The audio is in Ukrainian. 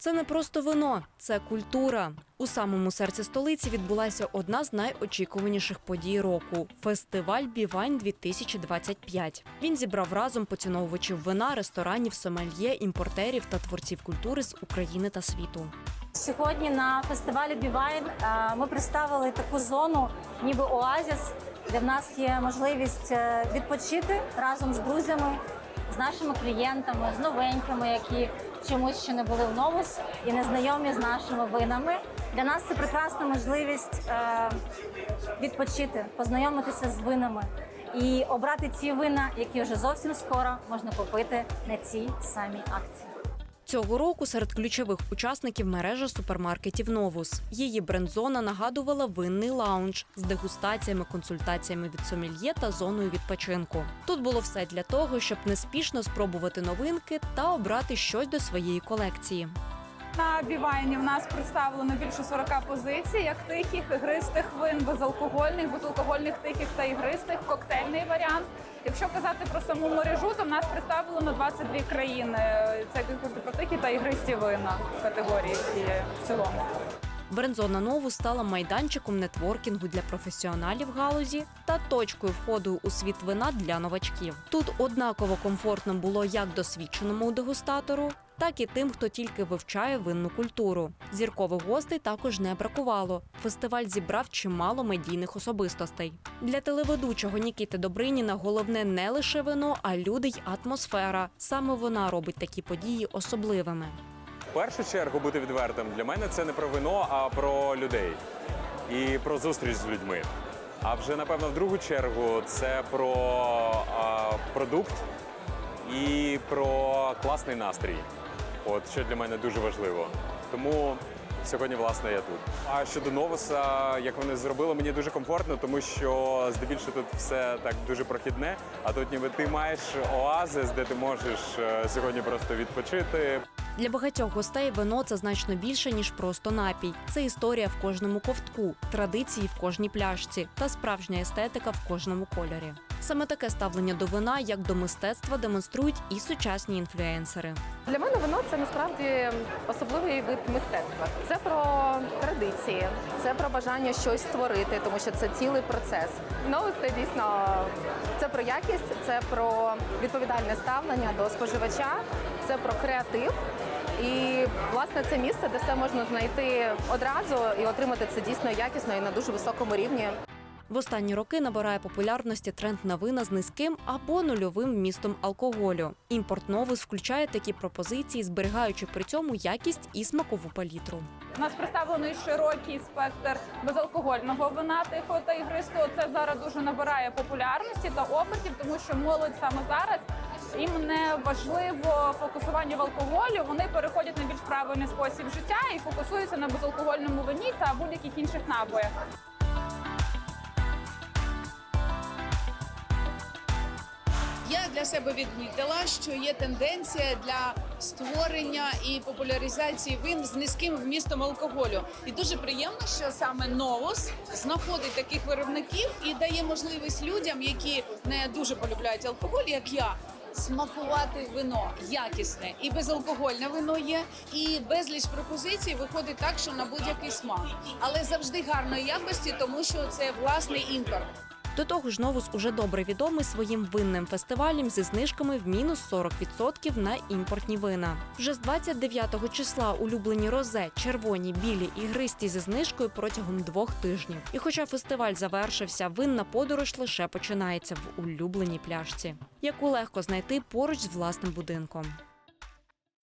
Це не просто вино, це культура. У самому серці столиці відбулася одна з найочікуваніших подій року фестиваль Бівайн 2025 Він зібрав разом поціновувачів вина, ресторанів, сомельє, імпортерів та творців культури з України та світу. Сьогодні на фестивалі Бівайн е, ми представили таку зону, ніби оазіс, де в нас є можливість е, відпочити разом з друзями, з нашими клієнтами, з новенькими, які чомусь ще не були в новус і не знайомі з нашими винами. Для нас це прекрасна можливість е, відпочити, познайомитися з винами і обрати ті вина, які вже зовсім скоро можна купити на цій самій акції. Цього року серед ключових учасників мережа супермаркетів Новус. Її брендзона нагадувала винний лаунж з дегустаціями, консультаціями від сомельє та зоною відпочинку. Тут було все для того, щоб неспішно спробувати новинки та обрати щось до своєї колекції. На бівайні в нас представлено більше 40 позицій, як тихих, ігристих вин, безалкогольних, безалкогольних тихих та ігристих, коктейльний варіант. Якщо казати про саму мережу, то в нас представлено 22 країни. Це тихі та ігристі вина в категорії в цілому. Брендзона Нову стала майданчиком нетворкінгу для професіоналів галузі та точкою входу у світ вина для новачків. Тут однаково комфортно було як досвідченому дегустатору, так і тим, хто тільки вивчає винну культуру. Зіркових гостей також не бракувало. Фестиваль зібрав чимало медійних особистостей. Для телеведучого Нікіти Добриніна головне не лише вино, а люди й атмосфера. Саме вона робить такі події особливими. В першу чергу бути відвертим для мене це не про вино, а про людей і про зустріч з людьми. А вже напевно в другу чергу це про а, продукт і про класний настрій. От що для мене дуже важливо. Тому сьогодні, власне, я тут. А щодо новуса, як вони зробили, мені дуже комфортно, тому що здебільшого тут все так дуже прохідне. А тут ніби ти маєш оазис, де ти можеш е, сьогодні просто відпочити, Для багатьох гостей вино це значно більше ніж просто напій. Це історія в кожному ковтку, традиції в кожній пляшці та справжня естетика в кожному кольорі. Саме таке ставлення до вина як до мистецтва демонструють і сучасні інфлюенсери. Для мене вино це насправді особливий вид мистецтва. Це про традиції, це про бажання щось створити, тому що це цілий процес. Ну, це дійсно це про якість, це про відповідальне ставлення до споживача, це про креатив. І власне це місце, де все можна знайти одразу і отримати це дійсно якісно і на дуже високому рівні. В останні роки набирає популярності тренд на вина з низьким або нульовим вмістом алкоголю. Імпорт Новус включає такі пропозиції, зберігаючи при цьому якість і смакову палітру. У нас представлений широкий спектр безалкогольного вина тихого та ігристого. Це зараз дуже набирає популярності та обертів, тому що молодь саме зараз їм не важливо фокусування в алкоголю. Вони переходять на більш правильний спосіб життя і фокусуються на безалкогольному вині та будь-яких інших напоях. Я для себе відмітила, що є тенденція для створення і популяризації вин з низьким вмістом алкоголю. І дуже приємно, що саме Новус знаходить таких виробників і дає можливість людям, які не дуже полюбляють алкоголь, як я. Смакувати вино якісне і безалкогольне вино є, і безліч пропозицій виходить так, що на будь-який смак, але завжди гарної якості, тому що це власний імпорт. До того ж, Новус уже добре відомий своїм винним фестивалем зі знижками в мінус 40% на імпортні вина. Вже з 29 числа улюблені розе, червоні, білі і гристі зі знижкою протягом двох тижнів. І хоча фестиваль завершився, винна подорож лише починається в улюбленій пляшці, яку легко знайти поруч з власним будинком.